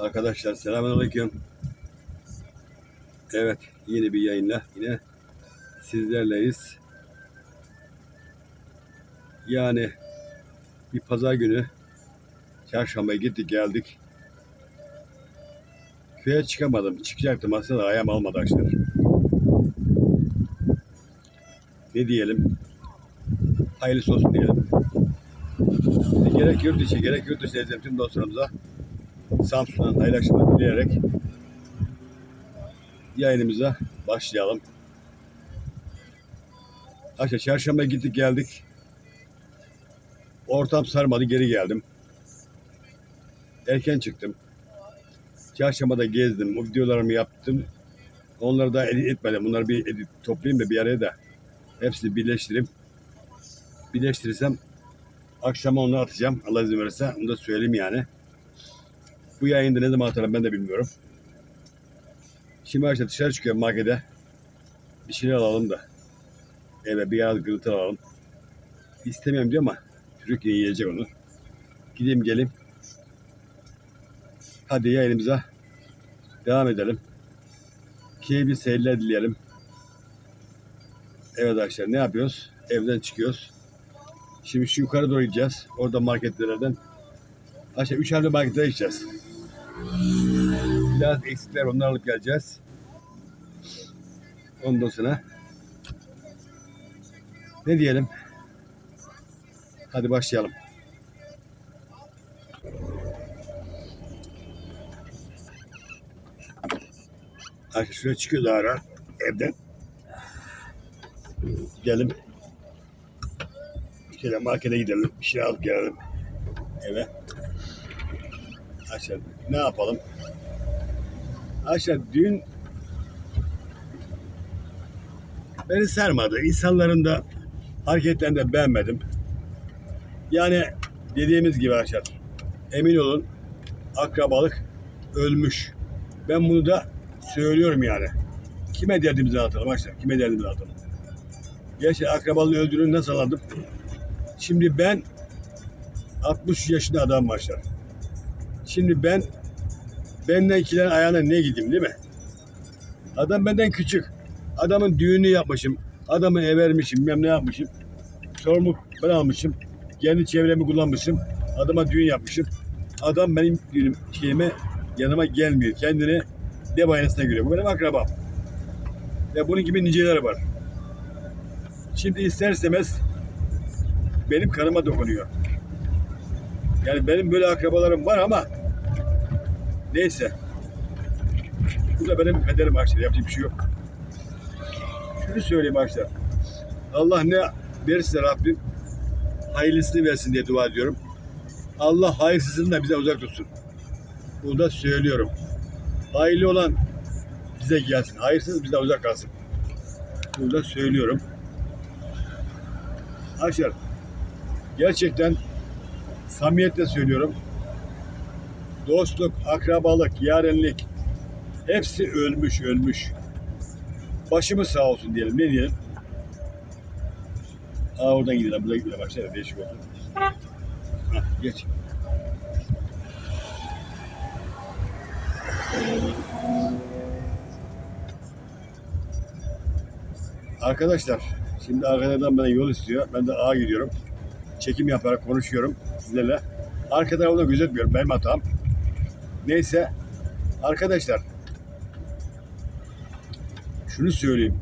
Arkadaşlar selamünaleyküm. Evet yeni bir yayınla yine sizlerleyiz. Yani bir pazar günü çarşambaya gittik geldik. Köye çıkamadım. Çıkacaktım aslında ayağım almadı arkadaşlar. Ne diyelim? Hayırlısı olsun diyelim. Gerek yurt içi gerek yurt dışı tüm dostlarımıza Samsun'dan hayırlı akşamlar dileyerek yayınımıza başlayalım. Aşağı çarşamba gittik geldik. Ortam sarmadı geri geldim. Erken çıktım. Çarşambada gezdim. O videolarımı yaptım. Onları da edit etmedim. Bunları bir edit toplayayım da bir araya da hepsini birleştireyim. Birleştirirsem akşama onu atacağım. Allah izin verirse. Onu da söyleyeyim yani. Bu yayında ne zaman atarım ben de bilmiyorum. Şimdi arkadaşlar dışarı çıkıyorum markete. Bir şeyler alalım da. Eve bir yağlı gırıltı alalım. İstemiyorum diyor ama çocuk yiyecek onu. Gideyim geleyim. Hadi yayınımıza devam edelim. Keyifli seyirler dileyelim. Evet arkadaşlar ne yapıyoruz? Evden çıkıyoruz. Şimdi şu yukarı doğru gideceğiz. Orada marketlerden aşağı üç harfli marketlere gideceğiz. Biraz eksikler onları alıp geleceğiz. Ondan sonra ne diyelim? Hadi başlayalım. Arkadaşlar şuraya çıkıyoruz ara evden. Gidelim. Şöyle markete gidelim. Bir şey alıp gelelim eve. Aşağı ne yapalım? Aşağı dün beni sarmadı. İnsanların da hareketlerini de beğenmedim. Yani dediğimiz gibi aşağı emin olun akrabalık ölmüş. Ben bunu da söylüyorum yani. Kime derdimizi atalım aşağı? Kime derdimizi atalım? Gerçi akrabalığın öldüğünü nasıl anladım? Şimdi ben 60 yaşında adam başlar. Şimdi ben benden ikilerin ayağına ne gideyim değil mi? Adam benden küçük. Adamın düğünü yapmışım. Adamı ev vermişim. Bilmem ne yapmışım. Sorumluluk ben almışım. Kendi çevremi kullanmışım. Adama düğün yapmışım. Adam benim düğünüm şeyime yanıma gelmiyor. Kendini dev aynasına görüyor. Bu benim akrabam. Ve bunun gibi niceleri var. Şimdi ister istemez benim kanıma dokunuyor. Yani benim böyle akrabalarım var ama neyse. Bu da benim kaderim arkadaşlar. Yapacak bir şey yok. Şunu söyleyeyim arkadaşlar. Allah ne verirse Rabbim hayırlısını versin diye dua ediyorum. Allah hayırsızını da bize uzak tutsun. Bunu da söylüyorum. Hayırlı olan bize gelsin. Hayırsız bize uzak kalsın. Bunu da söylüyorum. Arkadaşlar gerçekten samimiyetle söylüyorum. Dostluk, akrabalık, yarenlik hepsi ölmüş, ölmüş. Başımız sağ olsun diyelim. Ne diyelim? Aa oradan gidelim. Buradan gidelim. Başlayalım. Değişik oldu. Geç. Arkadaşlar şimdi arkadan bana yol istiyor. Ben de ağa gidiyorum. Çekim yaparak konuşuyorum sizlerle. Arka tarafını gözetmiyorum. Benim hatam. Neyse. Arkadaşlar. Şunu söyleyeyim.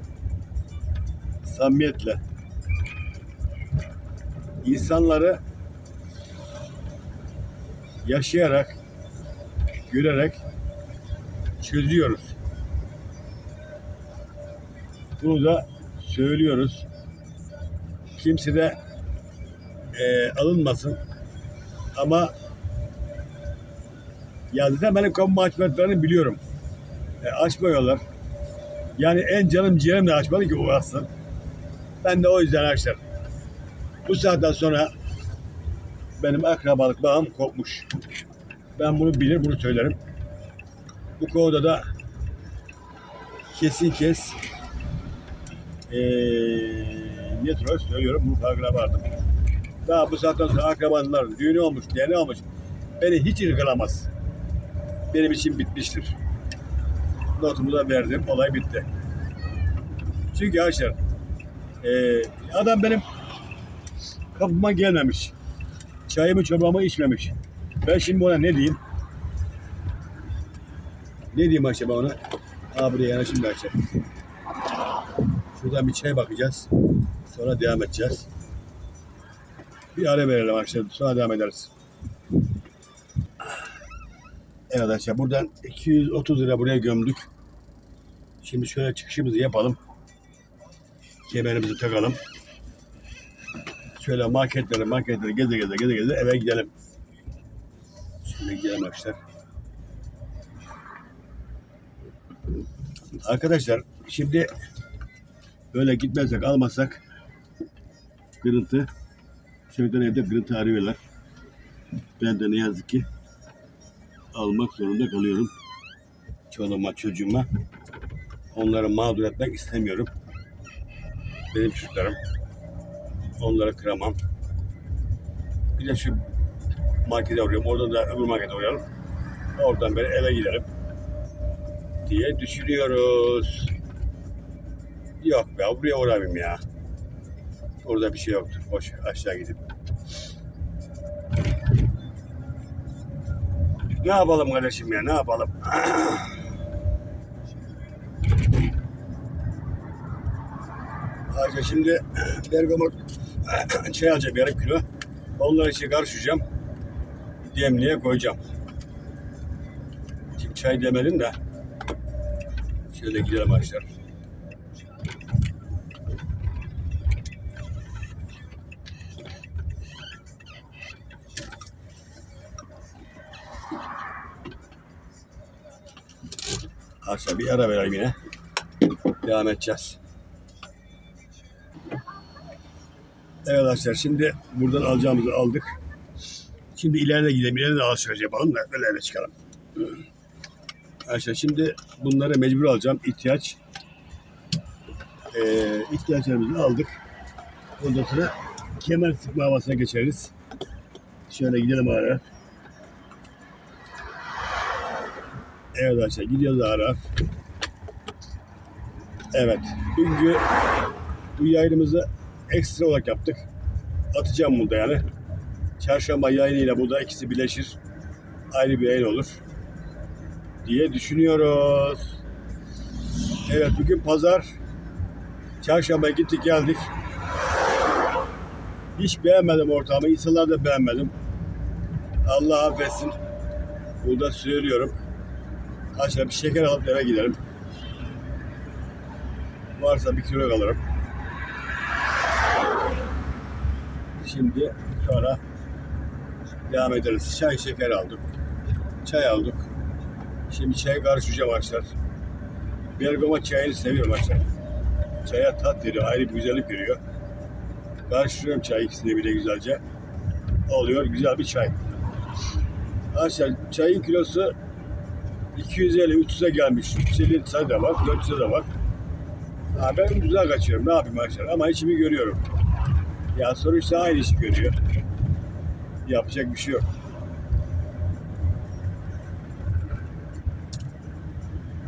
Samimiyetle. insanları yaşayarak, görerek çözüyoruz. Bunu da söylüyoruz. Kimse de e, alınmasın. Ama ya zaten benim kamu açmadıklarını biliyorum. E, açmıyorlar. Yani en canım ciğerim de açmadı ki o açsın. Ben de o yüzden arkadaşlar bu saatten sonra benim akrabalık bağım kopmuş. Ben bunu bilir, bunu söylerim. Bu konuda da kesin kes ee, ne troll söylüyorum bu farkına vardım. Daha bu saatten sonra akrabalar düğünü olmuş, değerli olmuş. Beni hiç irgalamaz. Benim için bitmiştir. Notumu da verdim. Olay bitti. Çünkü arkadaşlar e, adam benim kapıma gelmemiş. Çayımı çorbamı içmemiş. Ben şimdi ona ne diyeyim? Ne diyeyim acaba ona? Aa buraya yanaşım da açacak. Şuradan bir çay bakacağız. Sonra devam edeceğiz. Bir ara verelim arkadaşlar. Sonra devam ederiz. Evet arkadaşlar buradan 230 lira buraya gömdük. Şimdi şöyle çıkışımızı yapalım. Kemerimizi takalım. Şöyle marketleri marketleri geze geze geze geze eve gidelim. Şimdi gidelim arkadaşlar. Arkadaşlar şimdi böyle gitmezsek almazsak kırıntı çocuklar evde kırıntı arıyorlar. Ben de ne yazık ki almak zorunda kalıyorum. Çoluğuma çocuğuma onları mağdur etmek istemiyorum. Benim çocuklarım. Onları kıramam. Bir de şu markete uğrayalım. Oradan da öbür markete uğrayalım. Oradan beri eve gidelim diye düşünüyoruz. Yok be buraya uğramayayım ya. Orada bir şey yoktur. Boş aşağı gidip. Ne yapalım kardeşim ya ne yapalım? Ayrıca şimdi bergamot çay alacağım yarım kilo. Onları içine karıştıracağım. Demliğe koyacağım. Şimdi çay demedim de şöyle gidelim arkadaşlar. Arkadaşlar bir ara verelim yine. Devam edeceğiz. Evet arkadaşlar şimdi buradan alacağımızı aldık. Şimdi ileride gidelim. İleride alışveriş yapalım da böyle eve çıkalım. Arkadaşlar şimdi bunları mecbur alacağım. İhtiyaç. Ee, ihtiyaçlarımızı aldık. Ondan sonra kemer sıkma havasına geçeriz. Şöyle gidelim ara. Evet arkadaşlar gidiyoruz ara. Evet. Bugün bu yayınımızı ekstra olarak yaptık. Atacağım burada yani. Çarşamba yayınıyla burada ikisi birleşir. Ayrı bir yayın olur. Diye düşünüyoruz. Evet bugün pazar. Çarşamba gittik geldik. Hiç beğenmedim ortamı. İnsanlar da beğenmedim. Allah affetsin. Burada söylüyorum. Aşağı bir şeker alıp eve gidelim. Varsa bir kilo alırım. Şimdi sonra devam ederiz. Çay şeker aldık. Çay aldık. Şimdi çay karıştıracağım arkadaşlar. Bergama çayını seviyorum arkadaşlar. Çaya tat veriyor, ayrı bir güzellik veriyor. Karıştırıyorum çay ikisini bile güzelce. Oluyor güzel bir çay. Arkadaşlar çayın kilosu 250-300'e gelmiş. 350 sayı da var, 400'e de var. Ha, ben güzel kaçıyorum. Ne yapayım arkadaşlar? Ama içimi görüyorum. Ya sonuçta aynı işi görüyor. Yapacak bir şey yok.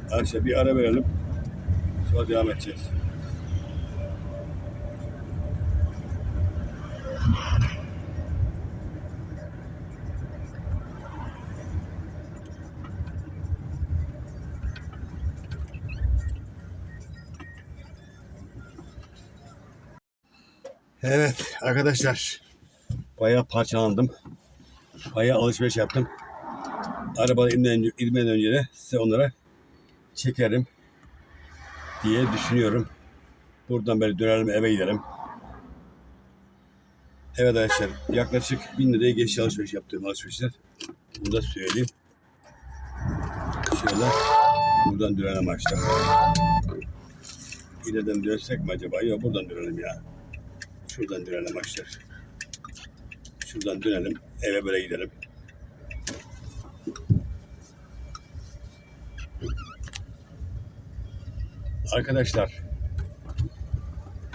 Arkadaşlar bir ara verelim. Sonra devam edeceğiz. Evet arkadaşlar bayağı parçalandım. Bayağı alışveriş yaptım. Arabada inmeden, inmeden önce de size onlara çekerim diye düşünüyorum. Buradan böyle dönelim eve gidelim. Evet arkadaşlar yaklaşık 1000 liraya geçiş alışveriş yaptığım alışverişler. Bunu da söyleyeyim. Şöyle buradan dönelim arkadaşlar. İleriden dönsek mi acaba? Yok buradan dönelim ya. Şuradan dönelim arkadaşlar. Şuradan dönelim. Eve böyle gidelim. Arkadaşlar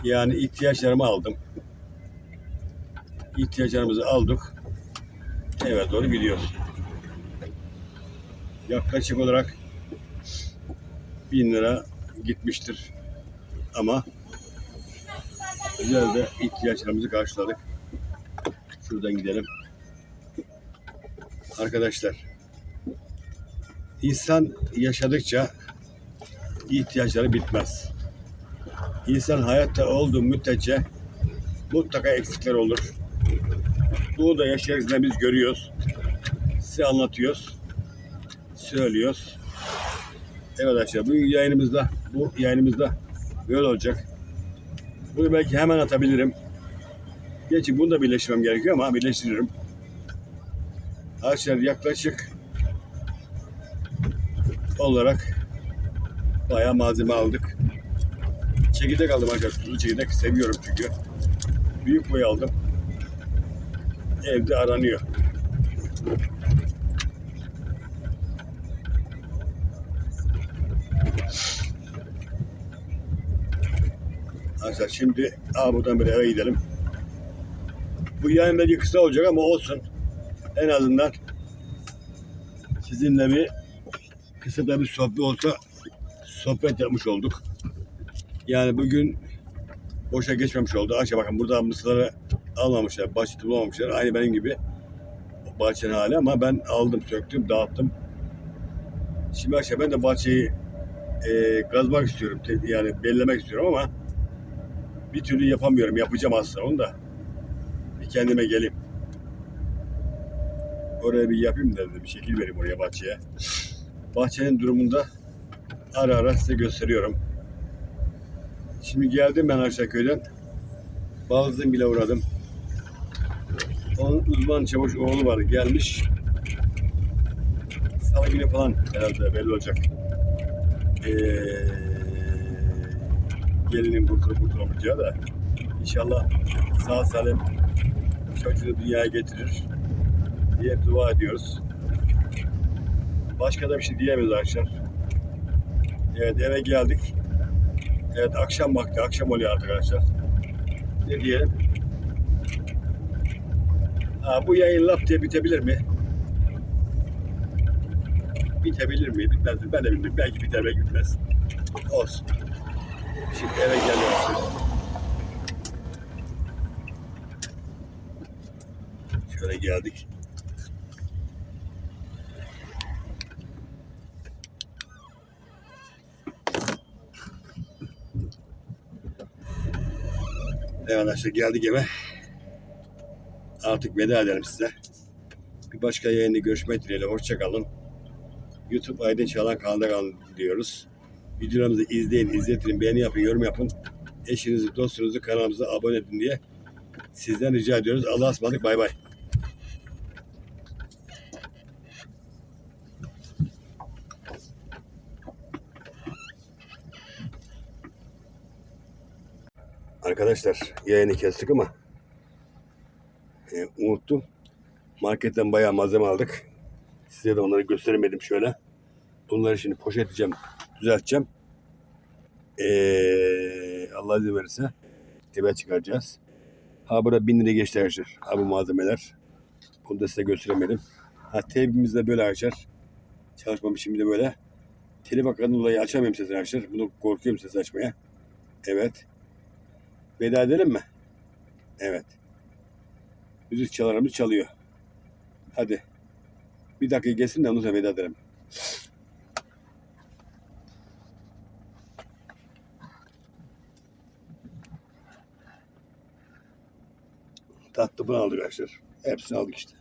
yani ihtiyaçlarımı aldım. İhtiyaçlarımızı aldık. Eve doğru gidiyoruz. yaklaşık olarak 1000 lira gitmiştir. Ama güzel de ihtiyaçlarımızı karşıladık. Şuradan gidelim. Arkadaşlar insan yaşadıkça ihtiyaçları bitmez. İnsan hayatta olduğu müddetçe mutlaka eksikler olur. Bunu da yaşayarak biz görüyoruz. Size anlatıyoruz. Söylüyoruz. Evet arkadaşlar bu yayınımızda bu yayınımızda böyle olacak. Bunu belki hemen atabilirim. Gerçi bunu da birleştirmem gerekiyor ama birleştiririm. Arkadaşlar yaklaşık olarak bayağı malzeme aldık. Çekirdek aldım arkadaşlar. Tuzlu çekirdek seviyorum çünkü. Büyük boy aldım. Evde aranıyor. Arkadaşlar şimdi aa, buradan bir eve gidelim. Bu yayın belki kısa olacak ama olsun. En azından sizinle bir kısa da bir sohbet olsa sohbet yapmış olduk. Yani bugün boşa geçmemiş oldu. Aşağı bakın burada mısırları almamışlar, bahçe bulamamışlar. Aynı benim gibi bahçenin hali ama ben aldım, söktüm, dağıttım. Şimdi aşağı ben de bahçeyi e, kazmak istiyorum. Yani bellemek istiyorum ama bir türlü yapamıyorum. Yapacağım aslında onu da. Bir kendime geleyim. Oraya bir yapayım dedim. Bir şekil vereyim oraya bahçeye. Bahçenin durumunda ara ara size gösteriyorum. Şimdi geldim ben aşağı köyden. Bazıdan bile uğradım. Onun uzman çavuş oğlu var gelmiş. Salı günü falan herhalde belli olacak. Ee, gelinin kurtulup kurtulamayacağı da inşallah sağ salim çocuğu dünyaya getirir diye dua ediyoruz. Başka da bir şey diyemeyiz arkadaşlar. Evet eve geldik. Evet akşam vakti, akşam oluyor artık arkadaşlar. Ne diyelim? Ha, bu yayın laf diye bitebilir mi? Bitebilir mi? Bitmez mi? Ben de bilmiyorum. Belki biter, belki bitmez. Olsun. Şimdi eve geliyoruz. Şöyle geldik. Evet arkadaşlar geldik eve. Artık veda edelim size. Bir başka yayında görüşmek dileğiyle. Hoşçakalın. YouTube Aydın Çağlan kanalda kalın diyoruz. Videolarımızı izleyin, izletin, beğeni yapın, yorum yapın. Eşinizi, dostunuzu kanalımıza abone edin diye sizden rica ediyoruz. Allah'a ısmarladık. Bay bay. Arkadaşlar yayını kestik ama e, unuttum. Marketten bayağı malzeme aldık. Size de onları gösteremedim şöyle. Bunları şimdi poşetleyeceğim, düzelteceğim. Ee, Allah izin verirse eve çıkaracağız. Ha burada bin lira geçti arkadaşlar. Ha bu malzemeler. Bunu da size gösteremedim. Ha teybimiz de böyle arkadaşlar. Çalışmam şimdi böyle. Telif hakkından dolayı açamıyorum sesini arkadaşlar. Bunu korkuyorum sesi açmaya. Evet. Veda edelim mi? Evet. Müzik çalarımız çalıyor. Hadi. Bir dakika geçsin de ondan sonra veda edelim. Tatlı falan aldık arkadaşlar. Hepsini aldık işte.